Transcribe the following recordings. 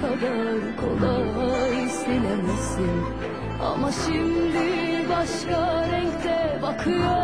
kadar kolay silemezsin Ama şimdi başka renkte bakıyor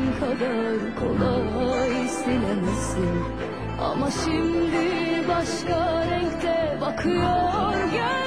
kadar kolay silemezsin. Ama şimdi başka renkte bakıyor gözlerim